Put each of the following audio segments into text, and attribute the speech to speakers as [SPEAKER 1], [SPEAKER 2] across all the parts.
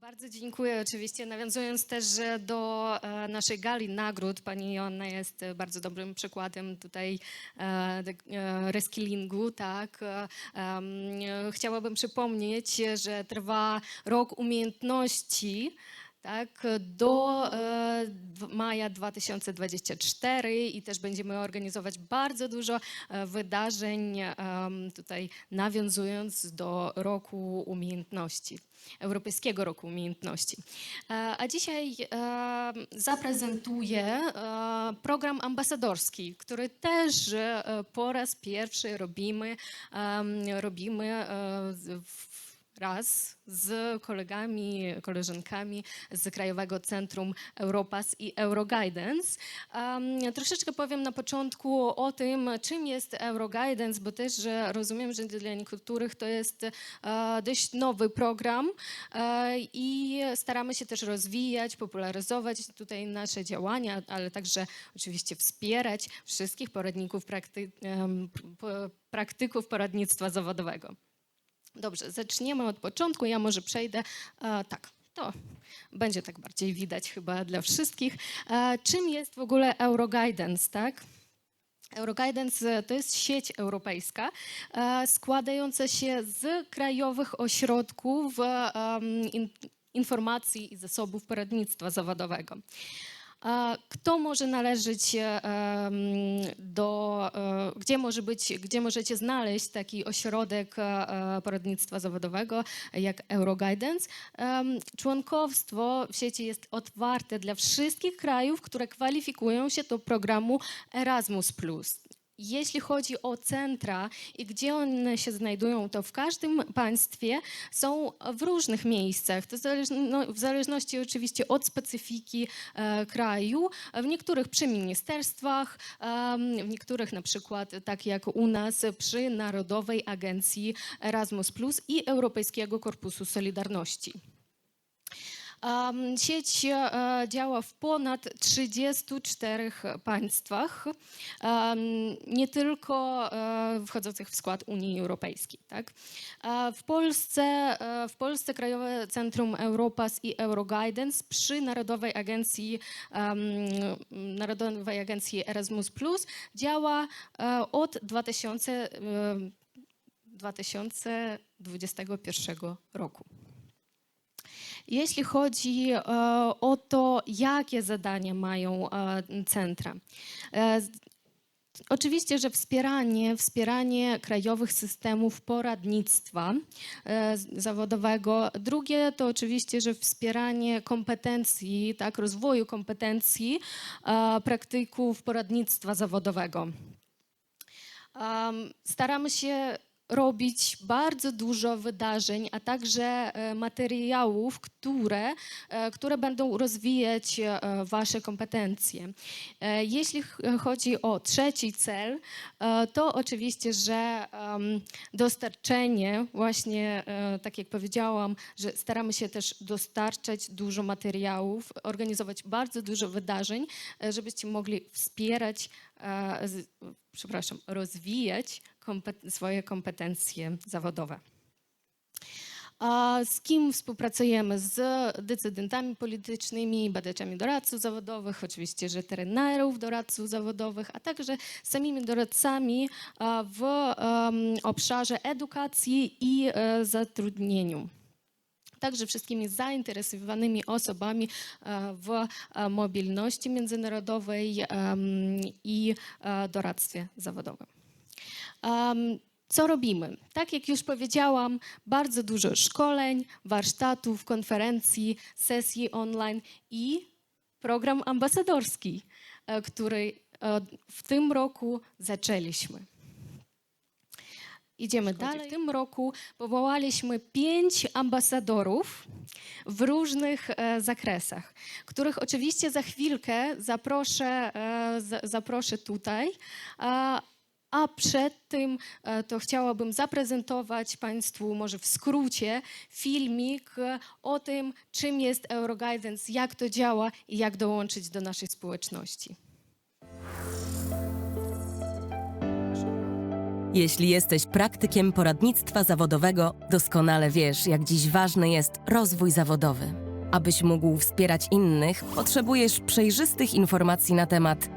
[SPEAKER 1] Bardzo dziękuję oczywiście. Nawiązując też do e, naszej gali nagród, pani Joanna jest e, bardzo dobrym przykładem tutaj e, e, reskillingu, tak. Chciałabym przypomnieć, że trwa rok umiejętności, tak, do e, maja 2024 i też będziemy organizować bardzo dużo e, wydarzeń, tutaj nawiązując do roku umiejętności. Europejskiego Roku Umiejętności. E, A dzisiaj zaprezentuję program ambasadorski, który też po raz pierwszy robimy, robimy w- raz z kolegami, koleżankami z Krajowego Centrum Europass i Euroguidance. Um, troszeczkę powiem na początku o tym, czym jest Euroguidance, bo też że rozumiem, że dla niektórych to jest e, dość nowy program e, i staramy się też rozwijać, popularyzować tutaj nasze działania, ale także oczywiście wspierać wszystkich poradników, prakty, praktyków poradnictwa zawodowego. Dobrze, zaczniemy od początku. Ja może przejdę. E, tak, to będzie tak bardziej widać chyba dla wszystkich. E, czym jest w ogóle Euroguidance, tak? Euroguidance e, to jest sieć europejska e, składająca się z krajowych ośrodków em, in, informacji i zasobów poradnictwa zawodowego. Kto może należeć e, do, e, gdzie może być, gdzie możecie znaleźć taki ośrodek e, poradnictwa zawodowego jak Euroguidance? Członkowstwo w sieci jest otwarte dla wszystkich krajów, które kwalifikują się do programu Erasmus+. Jeśli chodzi o centra i gdzie one się znajdują, to w każdym państwie są w różnych miejscach. To w zależności oczywiście od specyfiki e, kraju. W niektórych przy ministerstwach, w niektórych na przykład tak jak u nas przy Narodowej Agencji Erasmus i Europejskiego Korpusu Solidarności. Sieć e, działa w ponad 34 państwach, nie tylko e, wchodzących w skład Unii Europejskiej. Tak? E, W, Polsce, w Polsce Krajowe Centrum Europass i Euroguidance przy Narodowej Agencji, Narodowej Agencji Erasmus Plus działa od 2000, e, 2021 roku. Jeśli chodzi e, o to, jakie zadania mają e, centra. E, Oczywiście, że wspieranie, wspieranie krajowych systemów poradnictwa zawodowego. Drugie to oczywiście, że wspieranie kompetencji, tak, rozwoju kompetencji praktyków poradnictwa zawodowego. Staramy się robić bardzo dużo wydarzeń, a także e, materiałów, które, e, które będą rozwijać e, Wasze kompetencje. Jeśli ch- chodzi o trzeci cel, to oczywiście, że dostarczenie, właśnie tak jak powiedziałam, że staramy się też dostarczać dużo materiałów, organizować bardzo dużo wydarzeń, żebyście mogli wspierać przepraszam, rozwijać swoje kompetencje zawodowe. Z kim współpracujemy? Z decydentami politycznymi, badaczami doradców zawodowych, oczywiście, że trenerów doradców zawodowych, a także samymi doradcami w obszarze edukacji i e, zatrudnieniu także wszystkimi zainteresowanymi osobami e, w e, mobilności międzynarodowej i doradztwie zawodowym. Co robimy? Tak jak już powiedziałam, bardzo dużo szkoleń, warsztatów, konferencji, sesji online i program ambasadorski, e, który e, w tym roku zaczęliśmy. Idziemy dalej. W tym roku powołaliśmy pięć ambasadorów w różnych e, zakresach, których oczywiście za chwilkę zaproszę, e, za, zaproszę tutaj. A, a przed tym e, to chciałabym zaprezentować Państwu może w skrócie filmik o tym, czym jest Euroguidance, jak to działa i jak dołączyć do naszej społeczności.
[SPEAKER 2] Jeśli jesteś praktykiem poradnictwa zawodowego, doskonale wiesz, jak dziś ważny jest rozwój zawodowy. Abyś mógł wspierać innych, potrzebujesz przejrzystych informacji na temat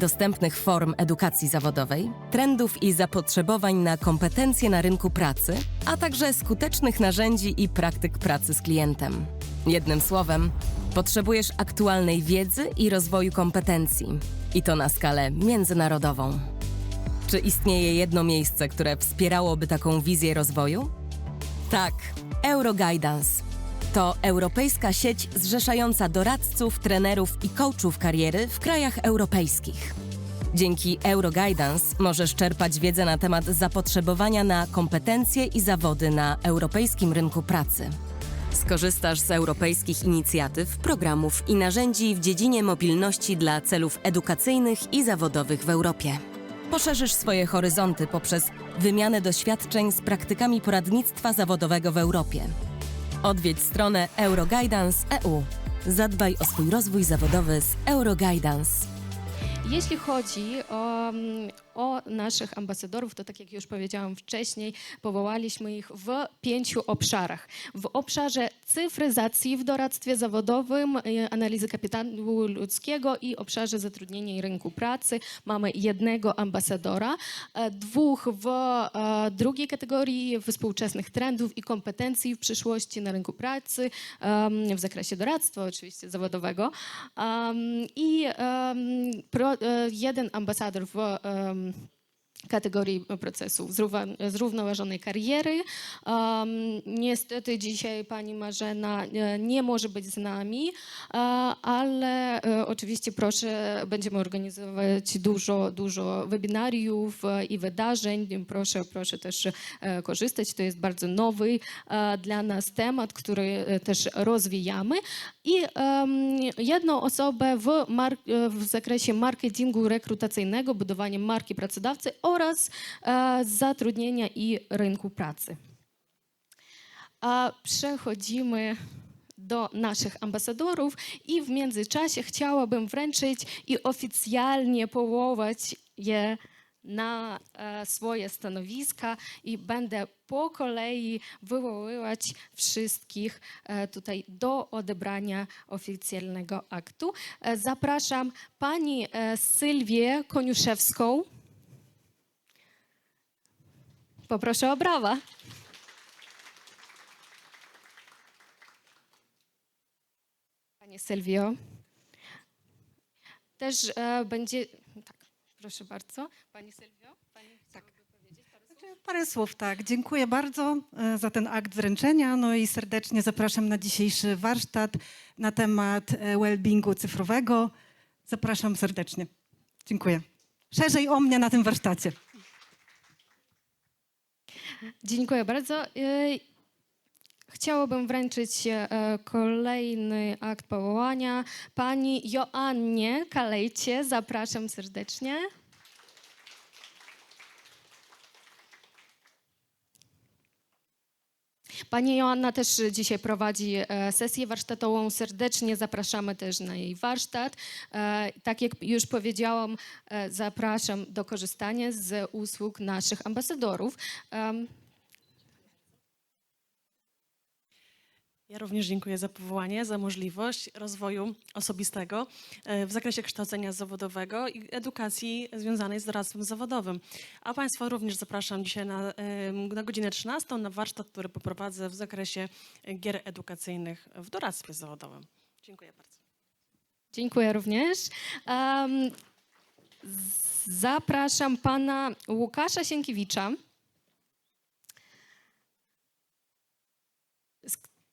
[SPEAKER 2] dostępnych form edukacji zawodowej, trendów i zapotrzebowań na kompetencje na rynku pracy, a także skutecznych narzędzi i praktyk pracy z klientem. Jednym słowem, potrzebujesz aktualnej wiedzy i rozwoju kompetencji, i to na skalę międzynarodową. Czy istnieje jedno miejsce, które wspierałoby taką wizję rozwoju? Tak, Euroguidance. To europejska sieć zrzeszająca doradców, trenerów i coachów kariery w krajach europejskich. Dzięki Euroguidance możesz czerpać wiedzę na temat zapotrzebowania na kompetencje i zawody na europejskim rynku pracy. Skorzystasz z europejskich inicjatyw, programów i narzędzi w dziedzinie mobilności dla celów edukacyjnych i zawodowych w Europie. Poszerzysz swoje horyzonty poprzez wymianę doświadczeń z praktykami poradnictwa zawodowego w Europie. Odwiedź stronę Euroguidance.eu. Zadbaj o swój rozwój zawodowy z Euroguidance.
[SPEAKER 1] Jeśli chodzi o, mm, o naszych ambasadorów, to tak jak już powiedziałam wcześniej, powołaliśmy ich w pięciu obszarach. W obszarze cyfryzacji w doradztwie zawodowym, e, analizy kapitału ludzkiego i obszarze zatrudnienia i rynku pracy. Mamy jednego ambasadora, e, dwóch w e, drugiej kategorii współczesnych trendów i kompetencji w przyszłości na rynku pracy w zakresie doradztwa oczywiście zawodowego. I e, jeden ambasador w um, kategorii procesów zrównoważonej kariery. Um, niestety dzisiaj pani Marzena e, nie może być z nami, e, ale e, oczywiście proszę, będziemy organizować dużo, dużo webinariów i wydarzeń. Proszę, proszę też korzystać. To jest bardzo nowy dla nas temat, który też rozwijamy. I em, jedną osobę w, w zakresie marketingu rekrutacyjnego, budowania marki pracodawcy oraz e, zatrudnienia i rynku pracy. Przechodzimy do naszych ambasadorów i w międzyczasie chciałabym wręczyć i oficjalnie powołać je na e, swoje stanowiska i będę po kolei wywoływać wszystkich e, tutaj do odebrania oficjalnego aktu. Zapraszam pani Sylwię Koniuszewską. Poproszę o brawa. Pani Sylwio. Też e, będzie. Tak, proszę bardzo. Pani Sylwio, pani parę słów?
[SPEAKER 3] Parę słów, tak. Dziękuję bardzo e, za ten akt wręczenia. No i serdecznie zapraszam na dzisiejszy warsztat na temat e, well-beingu cyfrowego. Zapraszam serdecznie. Dziękuję. Szerzej o mnie na tym warsztacie.
[SPEAKER 1] Dziękuję bardzo. E, Chciałabym wręczyć e, kolejny akt powołania pani Joannie Kalejcie. Zapraszam serdecznie. Pani Joanna też dzisiaj prowadzi e, sesję warsztatową. Serdecznie zapraszamy też na jej warsztat. E, Tak jak już powiedziałam, zapraszam do korzystania z usług naszych ambasadorów.
[SPEAKER 4] Ja również dziękuję za powołanie, za możliwość rozwoju osobistego e, w zakresie kształcenia zawodowego i edukacji związanej z doradztwem zawodowym. A Państwa również zapraszam dzisiaj na, na godzinę 13 na warsztat, który poprowadzę w zakresie gier edukacyjnych w doradztwie zawodowym. Dziękuję bardzo.
[SPEAKER 1] Dziękuję również. Z- zapraszam pana Łukasza Sienkiewicza,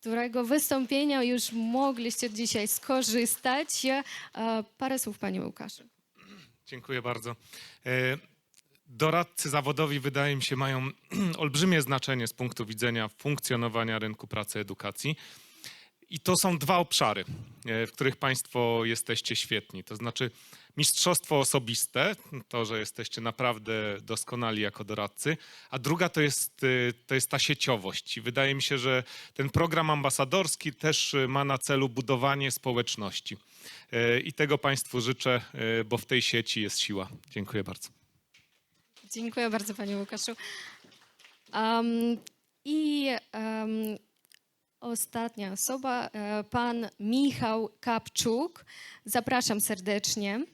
[SPEAKER 1] którego wystąpienia już mogliście dzisiaj skorzystać. E, parę słów, panie Łukaszu.
[SPEAKER 5] Dziękuję bardzo. E, Doradcy zawodowi, wydaje mi się, mają olbrzymie znaczenie z punktu widzenia funkcjonowania rynku pracy edukacji. I to są dwa obszary, e, w których Państwo jesteście świetni. To znaczy mistrzostwo osobiste, to, że jesteście naprawdę doskonali jako doradcy, a druga to jest, e, to jest ta sieciowość. I wydaje mi się, że ten program ambasadorski też e, ma na celu budowanie społeczności. I tego Państwu życzę, bo w tej sieci jest siła. Dziękuję bardzo.
[SPEAKER 1] Dziękuję bardzo, panie Łukaszu. Em, I em, ostatnia osoba, e, pan Michał Kapczuk. Zapraszam serdecznie.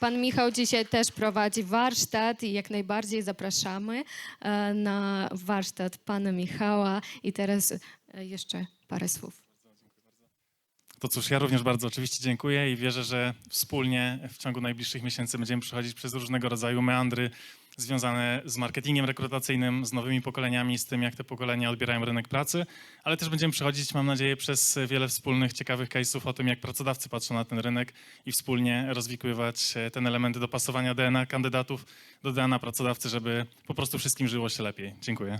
[SPEAKER 1] Pan Michał dzisiaj też prowadzi warsztat i jak najbardziej zapraszamy e, na warsztat pana Michała. I teraz e, jeszcze parę słów.
[SPEAKER 6] To cóż, ja również bardzo oczywiście dziękuję i wierzę, że wspólnie w ciągu najbliższych miesięcy będziemy przechodzić przez różnego rodzaju meandry związane z marketingiem rekrutacyjnym, z nowymi pokoleniami, z tym, jak te pokolenia odbierają rynek pracy, ale też będziemy przechodzić, mam nadzieję, przez wiele wspólnych, ciekawych case'ów o tym, jak pracodawcy patrzą na ten rynek i wspólnie rozwikływać e, ten element dopasowania DNA kandydatów do DNA pracodawcy, żeby po prostu wszystkim żyło się lepiej. Dziękuję.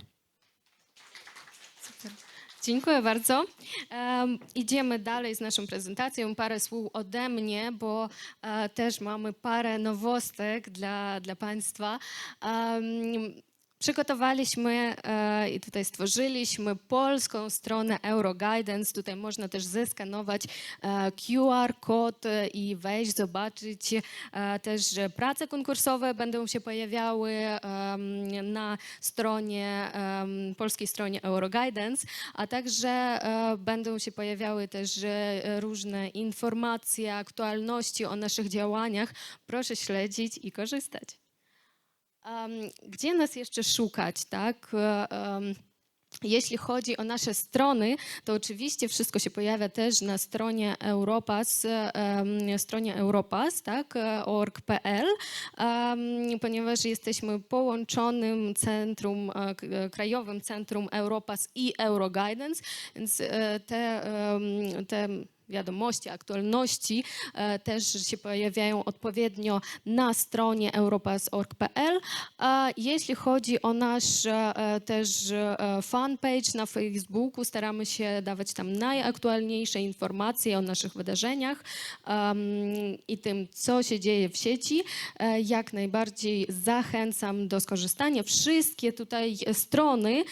[SPEAKER 1] Dziękuję bardzo. Em, idziemy dalej z naszą prezentacją. Parę słów ode mnie, bo e, też mamy parę nowostek dla, dla Państwa. Em, Przygotowaliśmy e, i tutaj stworzyliśmy polską stronę Euroguidance. Tutaj można też zeskanować e, QR kod e, i wejść, zobaczyć e, też, prace konkursowe będą się pojawiały em, na stronie, em, polskiej stronie Euroguidance, a także e, będą się pojawiały też e, różne informacje, aktualności o naszych działaniach. Proszę śledzić i korzystać. Gdzie nas jeszcze szukać, tak? E, Jeśli chodzi o nasze strony, to oczywiście wszystko się pojawia też na stronie Europass, em, stronie Europass, tak, e, org.pl, ponieważ jesteśmy połączonym centrum, e, krajowym centrum Europass i Euroguidance, więc te, te wiadomości, aktualności e, też się pojawiają odpowiednio na stronie europass.org.pl. Jeśli chodzi o nasz e, też e, fanpage na Facebooku, staramy się dawać tam najaktualniejsze informacje o naszych wydarzeniach i tym, co się dzieje w sieci. Jak najbardziej zachęcam do skorzystania. Wszystkie tutaj strony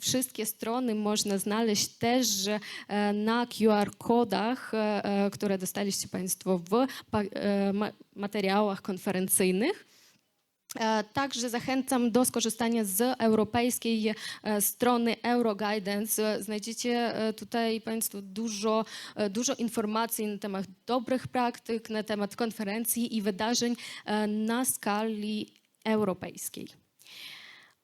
[SPEAKER 1] Wszystkie strony można znaleźć też e, na QR-kodach, e, e, które dostaliście Państwo w materiałach konferencyjnych. Także zachęcam do skorzystania z europejskiej strony Euroguidance. Znajdziecie tutaj Państwo dużo, dużo informacji na temat dobrych praktyk, na temat konferencji i wydarzeń na skali europejskiej.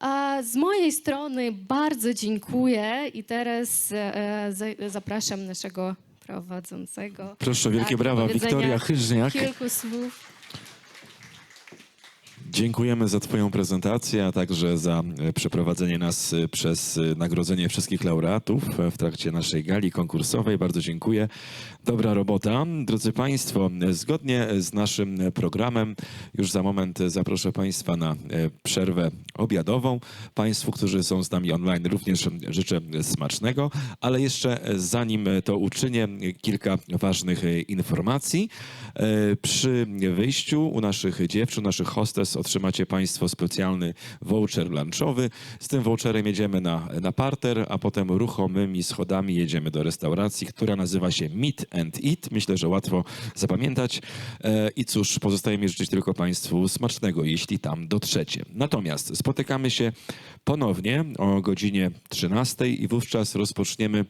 [SPEAKER 1] A z mojej strony bardzo dziękuję i teraz e, za- zapraszam naszego prowadzącego.
[SPEAKER 7] Proszę, wielkie
[SPEAKER 1] Tak,
[SPEAKER 7] brawa.
[SPEAKER 1] powiedzenia
[SPEAKER 7] Wiktoria Chyżniak.
[SPEAKER 1] Kilku słów.
[SPEAKER 7] Dziękujemy za Twoją prezentację, a także za e, przeprowadzenie nas e, przez e, nagrodzenie wszystkich laureatów w trakcie naszej gali konkursowej. Bardzo dziękuję. Dobra robota. Drodzy Państwo, zgodnie z naszym programem już za moment zaproszę Państwa na przerwę obiadową. Państwu, którzy są z nami online również życzę smacznego, ale jeszcze zanim to uczynię, kilka ważnych informacji. Przy wyjściu u naszych dziewczyn, naszych hostes otrzymacie Państwo specjalny voucher lunchowy. Z tym voucherem jedziemy na, na parter, a potem ruchomymi schodami jedziemy do restauracji, która nazywa się Meet and Eat. Myślę, że łatwo zapamiętać. E, I cóż, pozostaje mi życzyć tylko Państwu smacznego, jeśli tam dotrzecie. Natomiast spotykamy się ponownie o godzinie 13 i wówczas rozpoczniemy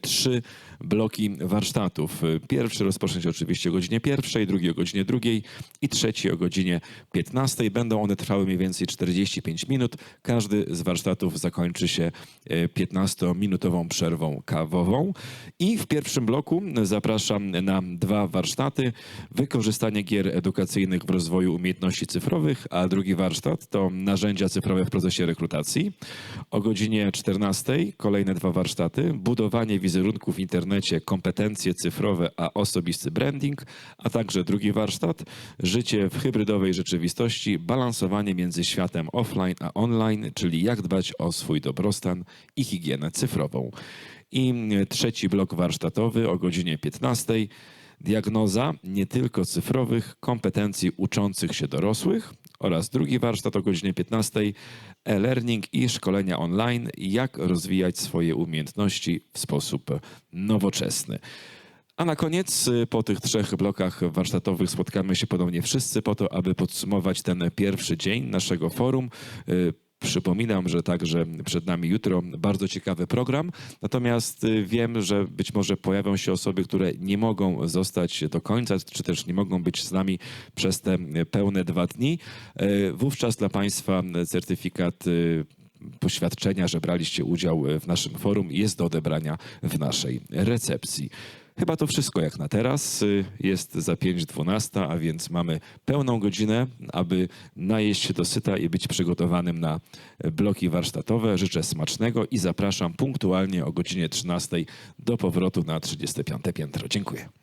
[SPEAKER 7] trzy bloki warsztatów. E, Pierwszy rozpocznie się oczywiście o godzinie pierwszej, drugi o godzinie drugiej i trzeci o godzinie 15. Będą one trwały mniej więcej 45 minut. Każdy z warsztatów zakończy się e, 15-minutową przerwą kawową. I w pierwszym bloku zapraszam na dwa warsztaty. Wykorzystanie gier edukacyjnych w rozwoju umiejętności cyfrowych, a drugi warsztat to narzędzia cyfrowe w procesie rekrutacji. O godzinie 14 kolejne dwa warsztaty. Budowanie wizerunku w internecie, kompetencje cyfrowe, a osobisty branding, a także drugi warsztat. Życie w hybrydowej rzeczywistości, balansowanie między światem offline a online, czyli jak dbać o swój dobrostan i higienę cyfrową. I trzeci blok warsztatowy o godzinie 15. Diagnoza nie tylko cyfrowych kompetencji uczących się dorosłych oraz drugi warsztat o godzinie 15. E-learning i szkolenia online, jak rozwijać swoje umiejętności w sposób nowoczesny. A na koniec, y, po tych trzech blokach warsztatowych, spotkamy się ponownie wszyscy po to, aby podsumować ten pierwszy dzień naszego forum. Przypominam, że także przed nami jutro bardzo ciekawy program, natomiast y, wiem, że być może pojawią się osoby, które nie mogą zostać do końca, czy też nie mogą być z nami przez te y, pełne dwa dni. Y, Wówczas dla Państwa certyfikat poświadczenia, że braliście udział w naszym forum jest do odebrania w naszej recepcji. Chyba to wszystko jak na teraz. Y, Jest za 5.12, a więc mamy pełną godzinę, aby najeść się dosyta i być przygotowanym na bloki warsztatowe. Życzę smacznego i zapraszam punktualnie o godzinie 13 do powrotu na 35 piętro. Dziękuję.